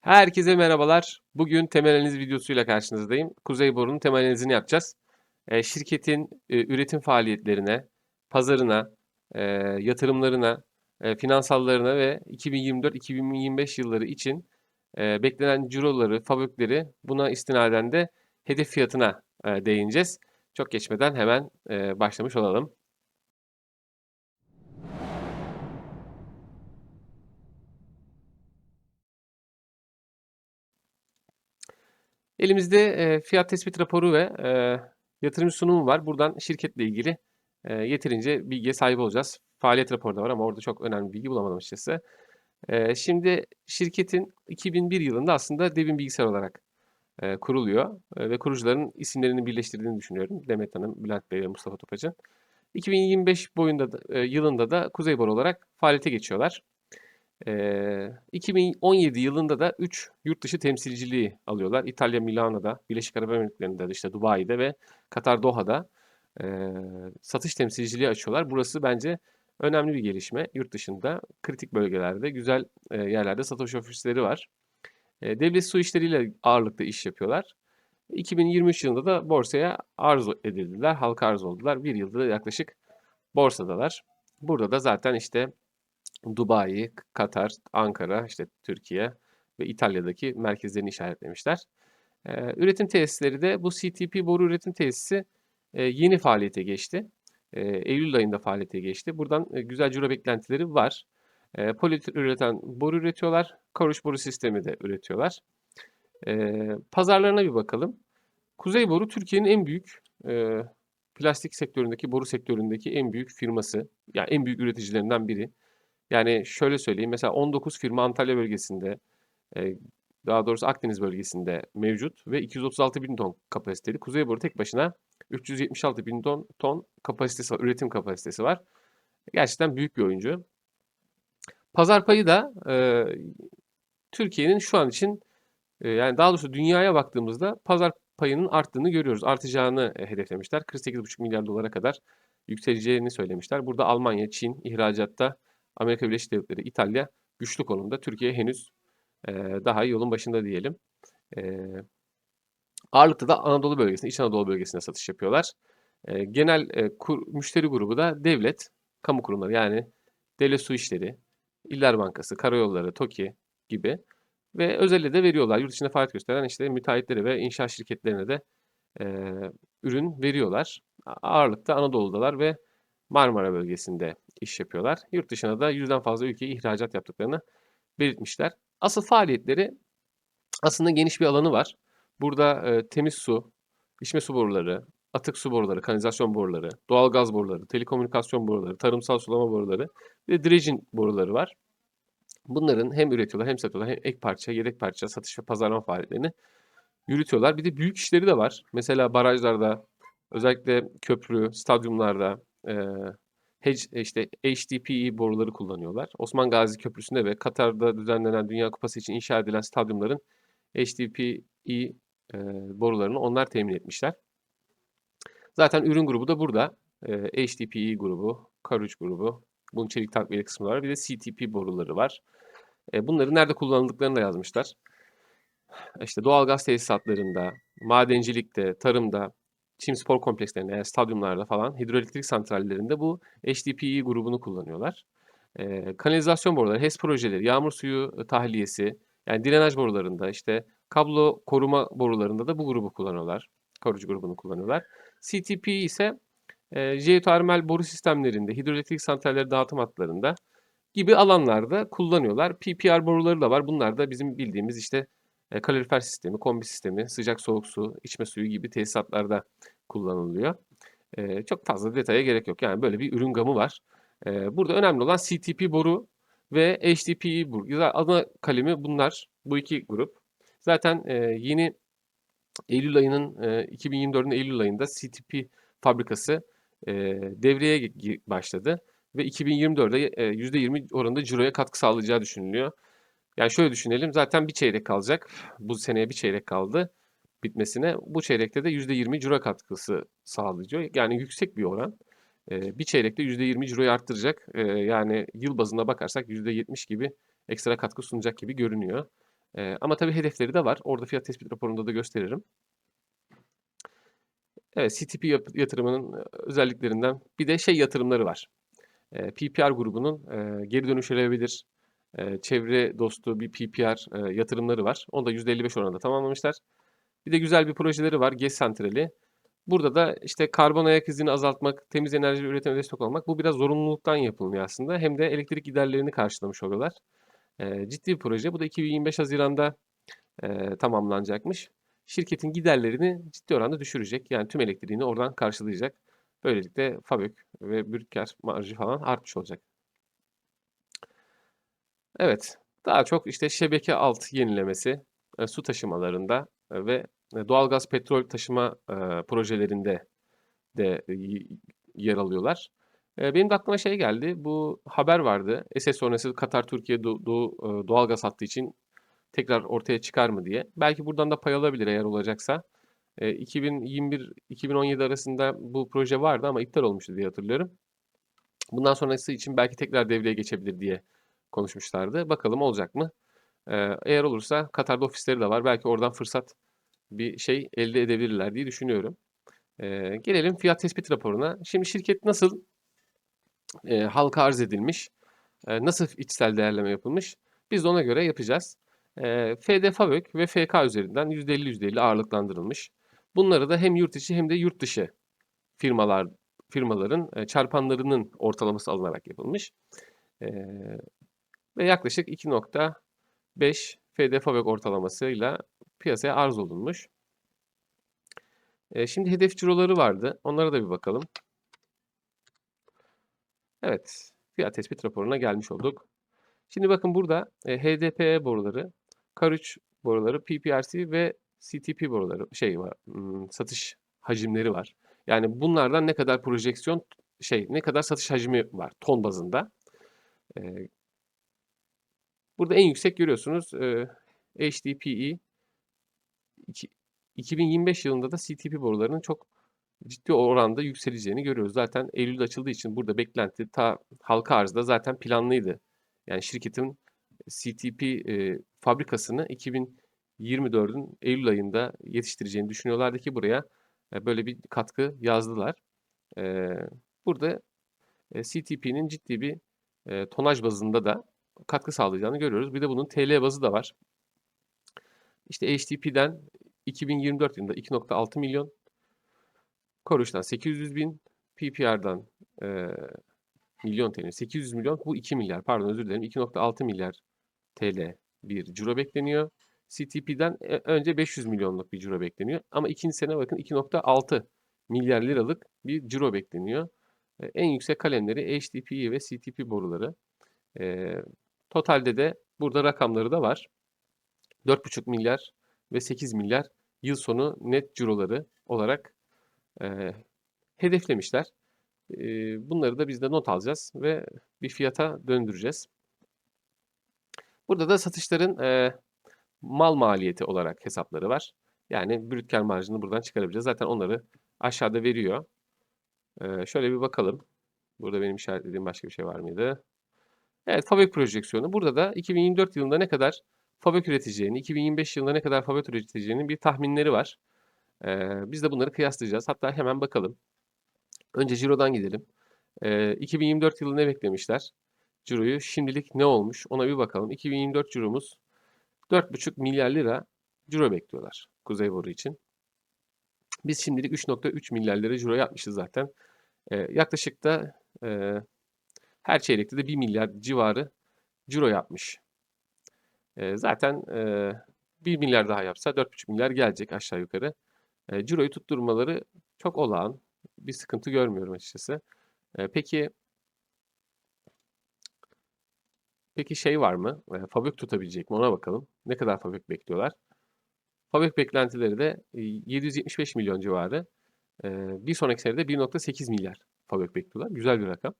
Herkese merhabalar. Bugün temel analiz videosuyla karşınızdayım. Kuzey Boru'nun temel analizini yapacağız. Ee, şirketin e, üretim faaliyetlerine, pazarına, e, yatırımlarına, e, finansallarına ve 2024-2025 yılları için e, beklenen ciroları, fabökleri buna istinaden de hedef fiyatına e, değineceğiz. Çok geçmeden hemen e, başlamış olalım. Elimizde e, fiyat tespit raporu ve e, yatırım sunumu var. Buradan şirketle ilgili e, yeterince bilgiye sahip olacağız. Faaliyet raporu da var ama orada çok önemli bilgi bulamadım açıkçası. E, şimdi şirketin 2001 yılında aslında Devin Bilgisayar olarak e, kuruluyor E, ve kurucuların isimlerini birleştirdiğini düşünüyorum. Demet Hanım, Bülent Bey ve Mustafa Topacı. 2025 boyunda da, e, yılında da Kuzey Boru olarak faaliyete geçiyorlar. Ee, 2017 yılında da 3 yurt dışı temsilciliği alıyorlar. İtalya Milano'da, Birleşik Arap Emirlikleri'nde, işte Dubai'de ve Katar Doha'da e, satış temsilciliği açıyorlar. Burası bence önemli bir gelişme. Yurt dışında kritik bölgelerde, güzel e, yerlerde satış ofisleri var. E, devlet su işleriyle ağırlıklı iş yapıyorlar. 2023 yılında da borsaya arz edildiler, halka arz oldular. Bir yılda yaklaşık borsadalar. Burada da zaten işte Dubai, Katar, Ankara, işte Türkiye ve İtalya'daki merkezlerini işaretlemişler. Üretim tesisleri de bu CTP boru üretim tesisi yeni faaliyete geçti. Eylül ayında faaliyete geçti. Buradan güzel ciro beklentileri var. E, poliür üreten boru üretiyorlar. Karuş boru sistemi de üretiyorlar. Pazarlarına bir bakalım. Kuzey Boru Türkiye'nin en büyük plastik sektöründeki, boru sektöründeki en büyük firması. Yani en büyük üreticilerinden biri. Yani şöyle söyleyeyim mesela 19 firma Antalya bölgesinde e, daha doğrusu Akdeniz bölgesinde mevcut ve 236 bin ton kapasiteli. Kuzeyboru tek başına 376 bin ton, ton kapasitesi var, üretim kapasitesi var. Gerçekten büyük bir oyuncu. Pazar payı da e, Türkiye'nin şu an için e, yani daha doğrusu dünyaya baktığımızda pazar payının arttığını görüyoruz. Artacağını e, hedeflemişler. 48,5 milyar dolara kadar yükseleceğini söylemişler. Burada Almanya, Çin ihracatta Amerika Birleşik Devletleri, İtalya güçlü konumda. Türkiye henüz e, daha yolun başında diyelim. E, ağırlıkta da Anadolu bölgesinde, İç Anadolu bölgesinde satış yapıyorlar. E, genel e, kur, müşteri grubu da devlet, kamu kurumları yani devlet su işleri, İller Bankası, Karayolları, TOKİ gibi ve özelde de veriyorlar. Yurt dışında faaliyet gösteren işte müteahhitlere ve inşaat şirketlerine de e, ürün veriyorlar. Ağırlıkta Anadolu'dalar ve Marmara bölgesinde iş yapıyorlar. Yurt dışına da yüzden fazla ülkeye ihracat yaptıklarını belirtmişler. Asıl faaliyetleri aslında geniş bir alanı var. Burada e, temiz su, içme su boruları, atık su boruları, kanalizasyon boruları, doğal gaz boruları, telekomünikasyon boruları, tarımsal sulama boruları ve dredging boruları var. Bunların hem üretiyorlar hem satıyorlar hem ek parça, yedek parça, satış ve pazarlama faaliyetlerini yürütüyorlar. Bir de büyük işleri de var. Mesela barajlarda, özellikle köprü, stadyumlarda, e, işte HDPE boruları kullanıyorlar. Osman Gazi Köprüsü'nde ve Katar'da düzenlenen Dünya Kupası için inşa edilen stadyumların HDPE e, borularını onlar temin etmişler. Zaten ürün grubu da burada. E, HDPE grubu, Karuç grubu, bunun çelik takviyeli kısmı var. Bir de CTP boruları var. E, bunları nerede kullanıldıklarını da yazmışlar. İşte doğalgaz tesisatlarında, madencilikte, tarımda, çim spor komplekslerinde yani stadyumlarda falan hidroelektrik santrallerinde bu HDPE grubunu kullanıyorlar. E, kanalizasyon boruları, HES projeleri, yağmur suyu tahliyesi, yani drenaj borularında işte kablo koruma borularında da bu grubu kullanıyorlar. Koruyucu grubunu kullanıyorlar. CTP ise e, jeotermal boru sistemlerinde, hidroelektrik santralleri dağıtım hatlarında gibi alanlarda kullanıyorlar. PPR boruları da var. Bunlar da bizim bildiğimiz işte e, kalorifer sistemi, kombi sistemi, sıcak soğuk su, içme suyu gibi tesisatlarda kullanılıyor. E, çok fazla detaya gerek yok. Yani böyle bir ürün gamı var. E, burada önemli olan CTP boru ve HDPE boru. Ana kalemi bunlar. Bu iki grup. Zaten yeni Eylül ayının e, 2024'ün Eylül ayında CTP fabrikası devreye başladı ve 2024'de e, %20 oranında ciroya katkı sağlayacağı düşünülüyor. Yani şöyle düşünelim zaten bir çeyrek kalacak. Bu seneye bir çeyrek kaldı bitmesine. Bu çeyrekte de %20 ciro katkısı sağlayacak. Yani yüksek bir oran. bir çeyrekte %20 ciroyu arttıracak. yani yıl bazında bakarsak %70 gibi ekstra katkı sunacak gibi görünüyor. Eee, ama tabii hedefleri de var. Orada fiyat tespit raporunda da gösteririm. Evet, CTP yatırımının, özelliklerinden bir de şey yatırımları var. Eee, PPR grubunun, eee, geri dönüştürülebilir, eee, çevre dostu bir PPR, eee, yatırımları var. Onu da %55 oranında tamamlamışlar. Bir de güzel bir projeleri var, GES santrali. Burada da işte karbon ayak izini azaltmak, temiz enerji üretime destek olmak. Bu biraz zorunluluktan yapılmıyor aslında. Hem de elektrik giderlerini karşılamış oluyorlar. Eee, ciddi bir proje. Bu da 2025 Haziran'da, eee, tamamlanacakmış. Şirketin giderlerini ciddi oranda düşürecek. Yani tüm elektriğini oradan karşılayacak. Böylelikle FAVÖK ve brüt kâr marjı falan artmış olacak. Evet, daha çok işte şebeke alt yenilemesi, eee, su taşımalarında, eee, ve, doğalgaz, petrol taşıma, eee, projelerinde de y yer alıyorlar. Eee, benim de aklıma şey geldi, bu haber vardı. Esed sonrası Katar, Türkiye do doğu, eee, doğalgaz hattı için tekrar ortaya çıkar mı diye. Belki buradan da pay alabilir eğer olacaksa. Eee, 2021-2017 arasında bu proje vardı ama iptal olmuştu diye hatırlıyorum. Bundan sonrası için belki tekrar devreye geçebilir diye konuşmuşlardı. Bakalım olacak mı? Eee, eğer olursa Katar'da ofisleri de var. Belki oradan fırsat bir şey elde edebilirler diye düşünüyorum. Eee, gelelim fiyat tespit raporuna. Şimdi şirket nasıl, eee, halka arz edilmiş, eee, nasıl içsel değerleme yapılmış? Biz de ona göre yapacağız. Eee, FD FAVÖK ve FK üzerinden %50 %50 ağırlıklandırılmış. Bunları da hem yurt içi hem de yurt dışı firmalar firmaların, eee, çarpanlarının ortalaması alınarak yapılmış. Eee, ve yaklaşık 2.5 FD FAVÖK ortalamasıyla piyasaya arz olunmuş. Eee, şimdi hedef ciroları vardı. Onlara da bir bakalım. Evet, fiyat tespit raporuna gelmiş olduk. Şimdi bakın burada, eee, HDPE boruları, KAR3 boruları, PPRC ve CTP boruları şey var, ımm, satış hacimleri var. Yani bunlardan ne kadar projeksiyon şey, ne kadar satış hacmi var ton bazında. Eee burada en yüksek görüyorsunuz, eee, HDPE iki 2025 yılında da CTP borularının çok ciddi oranda yükseleceğini görüyoruz. Zaten eylülde açıldığı için burada beklenti ta halka arzda zaten planlıydı. Yani şirketin CTP, eee, fabrikasını 2024'ün eylül ayında yetiştireceğini düşünüyorlardı ki buraya, eee, böyle bir katkı yazdılar. Eee, burada, eee, CTP'nin ciddi bir, eee, tonaj bazında da katkı sağlayacağını görüyoruz. Bir de bunun TL bazı da var. İşte HDP'den 2024 yılında 2.6 milyon, KAR3'ten 800.000, PPR'dan, eee, milyon TL, 800 milyon, bu 2 milyar pardon özür dilerim 2.6 milyar TL bir ciro bekleniyor. CTP'den e önce 500 milyonluk bir ciro bekleniyor ama ikinci sene bakın 2.6 milyar liralık bir ciro bekleniyor. Eee, en yüksek kalemleri HDPE ve CTP boruları. Totalde de burada rakamları da var. 4.5 milyar ve 8 milyar yıl sonu net ciroları olarak, eee, hedeflemişler. Eee, bunları da biz de not alacağız ve bir fiyata döndüreceğiz. Burada da satışların, eee, mal maliyeti olarak hesapları var. Yani brüt kâr marjını buradan çıkarabileceğiz. Zaten onları aşağıda veriyor. Eee, şöyle bir bakalım. Burada benim işaretlediğim başka bir şey var mıydı? Evet, FAVÖK projeksiyonu. Burada da 2024 yılında ne kadar FAVÖK üreteceğini, 2025 yılında ne kadar FAVÖK üreteceğinin bir tahminleri var. Eee, biz de bunları kıyaslayacağız. Hatta hemen bakalım. Önce cirodan gidelim. Eee, 2024 yılı ne beklemişler? Ciroyu şimdilik ne olmuş? Ona bir bakalım. 2024 ciromuz 4.5 milyar lira ciro bekliyorlar Kuzey Boru için. Biz şimdilik 3.3 milyar lira ciro yapmışız zaten. Eee, yaklaşık da, eee, her çeyrekte de 1 milyar civarı ciro yapmış. Eee, zaten, eee, 1 milyar daha yapsa 4.5 milyar gelecek aşağı yukarı. Eee, ciroyu tutturmaları çok olağan. Bir sıkıntı görmüyorum açıkçası. Eee, peki Peki şey var mı? Eee, FAVÖK tutabilecek mi? Ona bakalım. Ne kadar FAVÖK bekliyorlar? FAVÖK beklentileri de, eee, 775 milyon civarı. Eee, bir sonraki senede 1.8 milyar FAVÖK bekliyorlar. Güzel bir rakam.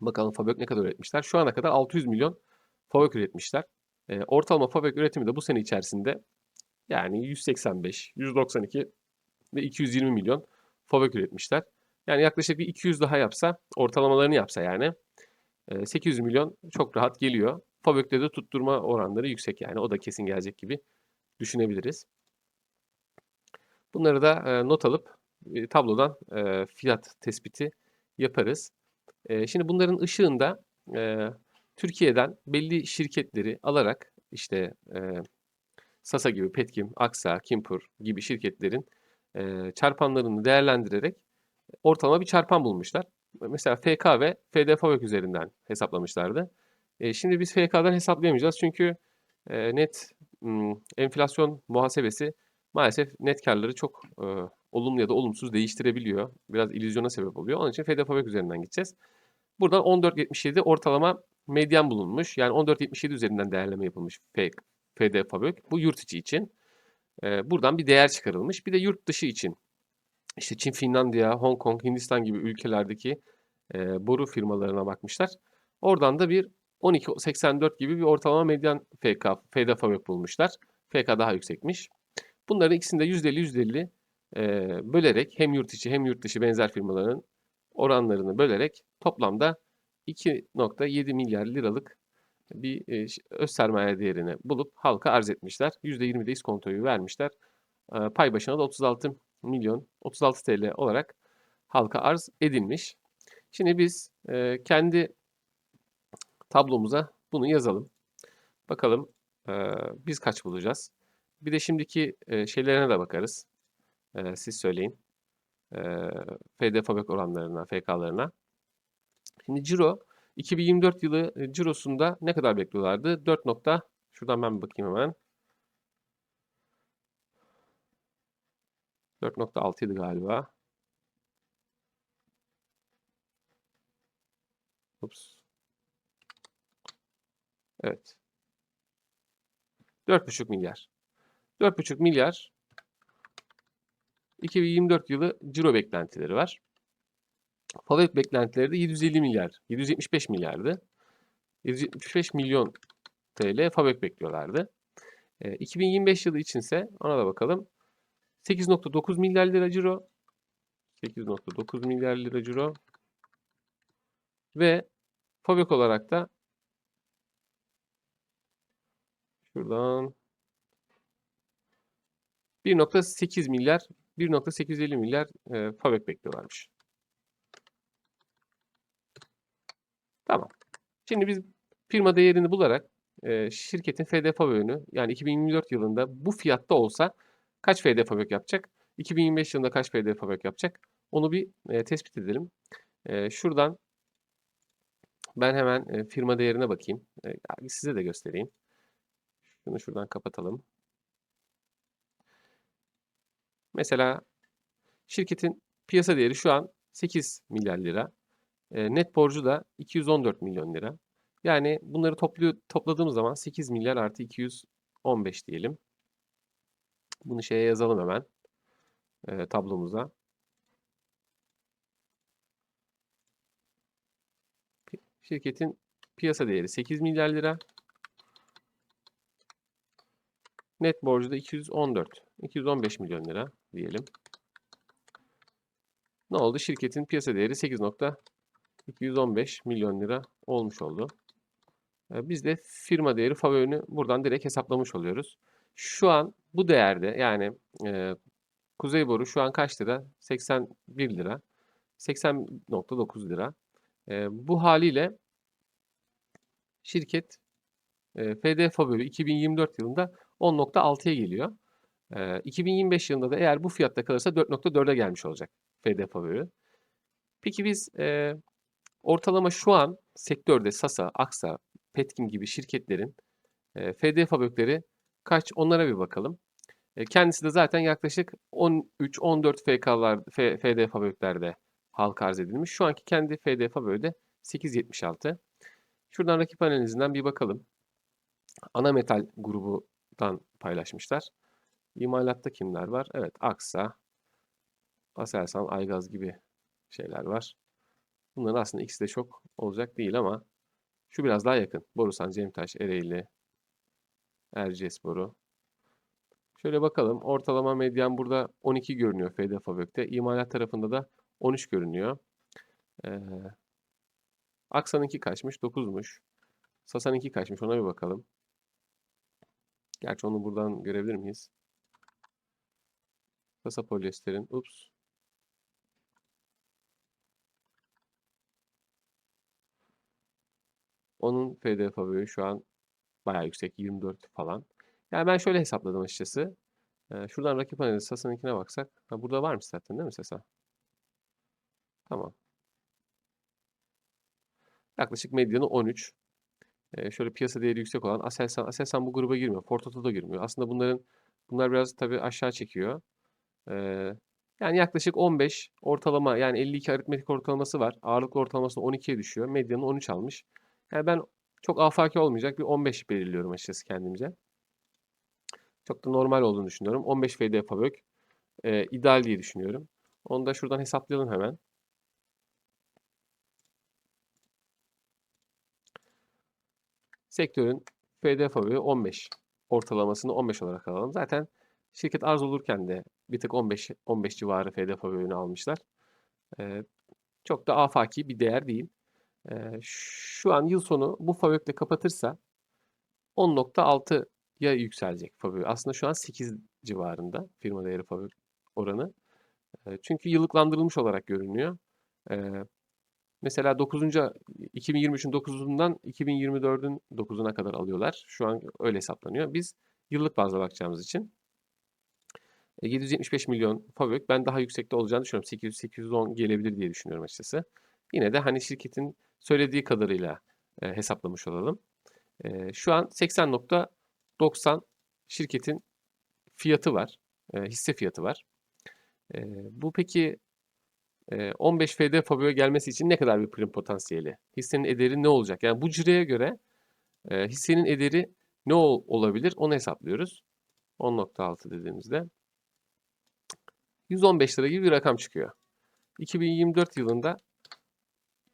Bakalım FAVÖK ne kadar üretmişler? Şu ana kadar 600 milyon FAVÖK üretmişler. Eee, ortalama FAVÖK üretimi de bu sene içerisinde yani 185, 192 ve 220 milyon FAVÖK üretmişler. Yani yaklaşık bir 200 daha yapsa, ortalamalarını yapsa yani, eee, 800 milyon çok rahat geliyor. Fabök'te de tutturma oranları yüksek yani. O da kesin gelecek gibi düşünebiliriz. Bunları da e, not alıp e, tablodan e, fiyat tespiti yaparız. Şimdi bunların ışığında Türkiye'den belli şirketleri alarak işte Sasa gibi, Petkim, Aksa, Kimpur gibi şirketlerin çarpanlarını değerlendirerek ortalama bir çarpan bulmuşlar. Mesela FK ve FDFOVEK üzerinden hesaplamışlardı. Şimdi biz FK'dan hesaplayamayacağız çünkü net enflasyon muhasebesi maalesef net karları çok e, olumlu ya da olumsuz değiştirebiliyor. Biraz illüzyona sebep oluyor. Onun için FDFOVEK üzerinden gideceğiz. Buradan 14.77 ortalama medyan bulunmuş. Yani 14.77 üzerinden değerleme yapılmış FDFOVEK. Bu yurt içi için. E, buradan bir değer çıkarılmış. Bir de yurt dışı için. İşte Çin, Finlandiya, Hong Kong, Hindistan gibi ülkelerdeki e, boru firmalarına bakmışlar. Oradan da bir 12.84 gibi bir ortalama medyan FK, FDFOVEK bulmuşlar. FK daha yüksekmiş. Bunların ikisini de %50 %50 e, bölerek hem yurt içi hem yurt dışı benzer firmaların oranlarını bölerek toplamda 2.7 milyar liralık bir e, öz sermaye değerini bulup halka arz etmişler. %20 de iskontoyu vermişler. E, pay başına da 36 milyon 36 TL olarak halka arz edilmiş. Şimdi biz e, kendi tablomuza bunu yazalım. Bakalım biz kaç bulacağız. Bir de şimdiki şeylerine de bakarız. Siz söyleyin. E, FD fabrik oranlarına, FK'larına. Şimdi ciro 2024 yılı e, cirosunda ne kadar bekliyorlardı? 4 nokta. Şuradan ben bakayım hemen. 4.6 idi galiba. Ups. Evet. 4,5 milyar. 4,5 milyar 2024 yılı ciro beklentileri var. Fabrik beklentileri de 750 milyar, 775 milyardı. 775 milyon TL fabrik bekliyorlardı. E, 2025 yılı içinse ona da bakalım. 8.9 milyar lira ciro. 8.9 milyar lira ciro. Ve fabrik olarak da şuradan 1.8 milyar 1.850 milyar e, fabrik bekliyorlarmış. Tamam. Şimdi biz firma değerini bularak e, şirketin FDF bölümünü yani 2024 yılında bu fiyatta olsa kaç FD fabrik yapacak? 2025 yılında kaç FD fabrik yapacak? Onu bir e, tespit edelim. E, şuradan ben hemen e, firma değerine bakayım. E, size de göstereyim. Şunu şuradan kapatalım. Mesela şirketin piyasa değeri şu an 8 milyar lira. E, net borcu da 214 milyon lira. Yani bunları topluyor, topladığımız zaman 8 milyar artı 215 diyelim. Bunu şeye yazalım hemen. E, tablomuza. Şirketin piyasa değeri 8 milyar lira. Net borcu da 214. 215 milyon lira diyelim. Ne oldu? Şirketin piyasa değeri 8.215 milyon lira olmuş oldu. Biz de firma değeri favorini buradan direkt hesaplamış oluyoruz. Şu an bu değerde yani e, Kuzey Boru şu an kaç lira? 81 lira. 80.9 lira. E, bu haliyle şirket e, FD bölü 2024 yılında 10.6'ya geliyor. E, 2025 yılında da eğer bu fiyatta kalırsa 4.4'e gelmiş olacak FD bölü. Peki biz e, ortalama şu an sektörde Sasa, Aksa, Petkim gibi şirketlerin e, FD fabrikleri kaç onlara bir bakalım. E, kendisi de zaten yaklaşık 13-14 FK'lar FD fabriklerde halka arz edilmiş. Şu anki kendi FD fabrikte 8.76. Şuradan rakip analizinden bir bakalım. Ana metal grubundan paylaşmışlar. İmalatta kimler var? Evet Aksa, Aselsan, Aygaz gibi şeyler var. Bunların aslında ikisi de çok olacak değil ama şu biraz daha yakın. Borusan, Cemtaş, Ereğli, Erciyes boru. Şöyle bakalım. Ortalama medyan burada 12 görünüyor FD Fabök'te. İmalat tarafında da 13 görünüyor. Ee, Aksa'nınki kaçmış? 9'muş. Sasa'nınki kaçmış ona bir bakalım. Gerçi onu buradan görebilir miyiz? Sasa polyesterin. Ups. Onun PDF boyu şu an bayağı yüksek. 24 falan. Yani ben şöyle hesapladım açıkçası. Ee, şuradan rakip analizi Sasa'nınkine baksak. Ha, burada varmış zaten değil mi Sasa? Tamam. Yaklaşık medyanı 13. Ee, şöyle piyasa değeri yüksek olan Aselsan. Aselsan bu gruba girmiyor. Fortoto da girmiyor. Aslında bunların bunlar biraz tabii aşağı çekiyor. Yani yaklaşık 15 ortalama yani 52 aritmetik ortalaması var. Ağırlık ortalaması 12'ye düşüyor. Medyanı 13 almış. Yani ben çok afaki olmayacak bir 15 belirliyorum açıkçası kendimce. Çok da normal olduğunu düşünüyorum. 15 FD Fabök e, ideal diye düşünüyorum. Onu da şuradan hesaplayalım hemen. Sektörün FD Fabök'ü 15. Ortalamasını 15 olarak alalım. Zaten şirket arz olurken de bir tık 15 15 civarı FD Fabök'ünü almışlar. E, çok da afaki bir değer değil. E, şu an yıl sonu bu Fabök'le kapatırsa 10.6'ya yükselecek Fabio. Aslında şu an 8 civarında firma değeri Fabio oranı. E, çünkü yıllıklandırılmış olarak görünüyor. E, mesela 9. 2023'ün 9'undan 2024'ün 9'una kadar alıyorlar. Şu an öyle hesaplanıyor. Biz yıllık bazda bakacağımız için 775 milyon Fabio ben daha yüksekte olacağını düşünüyorum. 800 810 gelebilir diye düşünüyorum açıkçası. Yine de hani şirketin söylediği kadarıyla e, hesaplamış olalım. E, şu an 80.90 şirketin fiyatı var. E, hisse fiyatı var. E, bu peki e, 15 FD Fabio'ya gelmesi için ne kadar bir prim potansiyeli? Hissenin ederi ne olacak? Yani bu cireye göre e, hissenin ederi ne ol, olabilir? Onu hesaplıyoruz. 10.6 dediğimizde 115 lira gibi bir rakam çıkıyor. 2024 yılında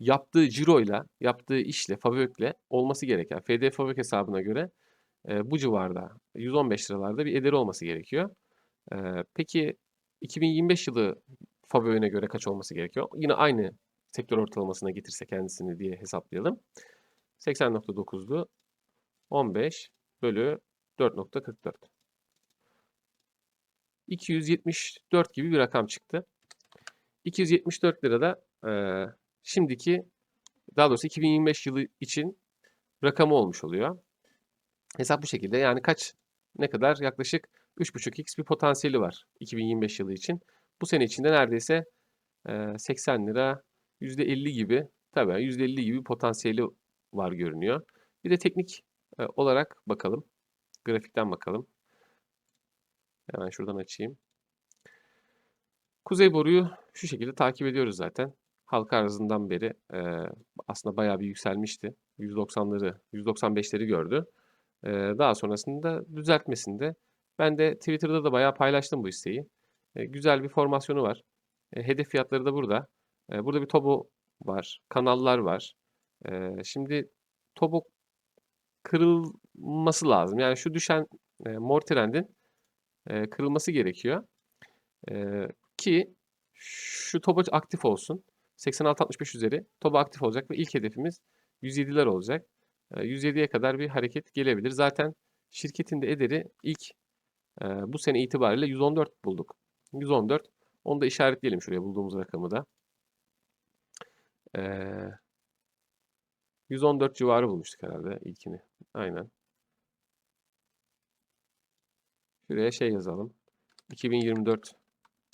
yaptığı ciroyla, yaptığı işle, Favök'le olması gereken FD Favök hesabına göre e, bu civarda 115 liralarda bir ederi olması gerekiyor. E, peki 2025 yılı Favök'üne göre kaç olması gerekiyor? Yine aynı sektör ortalamasına getirse kendisini diye hesaplayalım. 80.9'du. 15 bölü 4.44. 274 gibi bir rakam çıktı. 274 lirada e, şimdiki daha doğrusu 2025 yılı için rakamı olmuş oluyor. Hesap bu şekilde. Yani kaç ne kadar yaklaşık 3.5x bir potansiyeli var 2025 yılı için. Bu sene içinde neredeyse 80 lira %50 gibi tabii %50 gibi potansiyeli var görünüyor. Bir de teknik olarak bakalım. Grafikten bakalım. Hemen şuradan açayım. Kuzey boruyu şu şekilde takip ediyoruz zaten halka arzından beri e, aslında bayağı bir yükselmişti. 190'ları, 195'leri gördü. E, daha sonrasında düzeltmesinde ben de Twitter'da da bayağı paylaştım bu isteği. E, güzel bir formasyonu var. E, hedef fiyatları da burada. E, burada bir tobo var, kanallar var. E, şimdi tobo kırılması lazım. Yani şu düşen e, mor trendin e, kırılması gerekiyor. E, ki şu tobo aktif olsun. 86-65 üzeri TOBA aktif olacak ve ilk hedefimiz 107'ler olacak. 107'ye kadar bir hareket gelebilir. Zaten şirketin de ederi ilk bu sene itibariyle 114 bulduk. 114. Onu da işaretleyelim şuraya bulduğumuz rakamı da. 114 civarı bulmuştuk herhalde ilkini. Aynen. Şuraya şey yazalım. 2024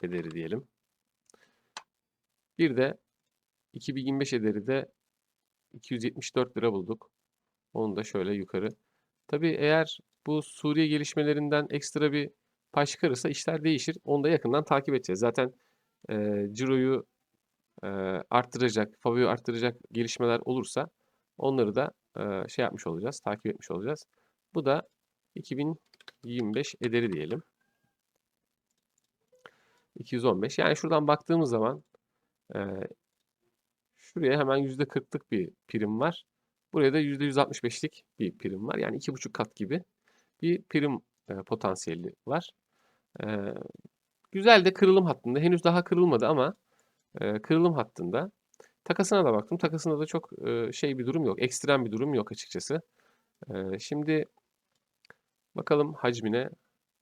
ederi diyelim. Bir de 2025 ederi de 274 lira bulduk. Onu da şöyle yukarı. Tabii eğer bu Suriye gelişmelerinden ekstra bir pay çıkarırsa işler değişir. Onu da yakından takip edeceğiz. Zaten e, ciroyu e, arttıracak, Fabio'yu arttıracak gelişmeler olursa onları da e, şey yapmış olacağız, takip etmiş olacağız. Bu da 2025 ederi diyelim. 215. Yani şuradan baktığımız zaman e, Şuraya hemen %40'lık bir prim var. Buraya da %165'lik bir prim var. Yani 2,5 kat gibi bir prim e, potansiyeli var. E, güzel de kırılım hattında. Henüz daha kırılmadı ama e, kırılım hattında. Takasına da baktım. Takasında da çok e, şey bir durum yok. Ekstrem bir durum yok açıkçası. E, şimdi bakalım hacmine.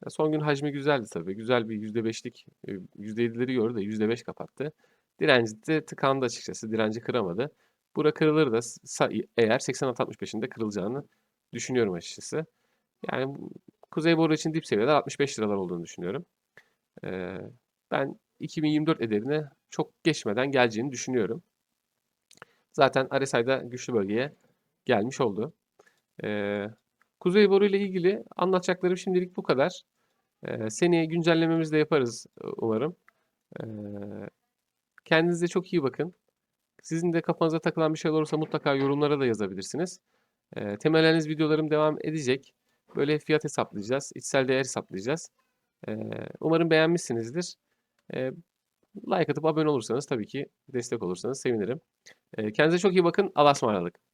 Ya son gün hacmi güzeldi tabii. Güzel bir %5'lik, e, %7'leri gördü de %5 kapattı. Direnci de tıkandı açıkçası. Direnci kıramadı. Bura kırılır da eğer 86-65'inde kırılacağını düşünüyorum açıkçası. Yani Kuzey Boru için dip seviyeler 65 liralar olduğunu düşünüyorum. Ee, ben 2024 ederine çok geçmeden geleceğini düşünüyorum. Zaten RSI'da güçlü bölgeye gelmiş oldu. Ee, Kuzey Boru ile ilgili anlatacaklarım şimdilik bu kadar. Ee, seneye güncellememizi de yaparız e, umarım. Ee, kendinize çok iyi bakın. Sizin de kafanıza takılan bir şey olursa mutlaka yorumlara da yazabilirsiniz. Ee, videolarım devam edecek. Böyle fiyat hesaplayacağız, içsel değer hesaplayacağız. Ee, umarım beğenmişsinizdir. Ee, like atıp abone olursanız tabii ki destek olursanız sevinirim. Kendinize çok iyi bakın. Allah'a ısmarladık.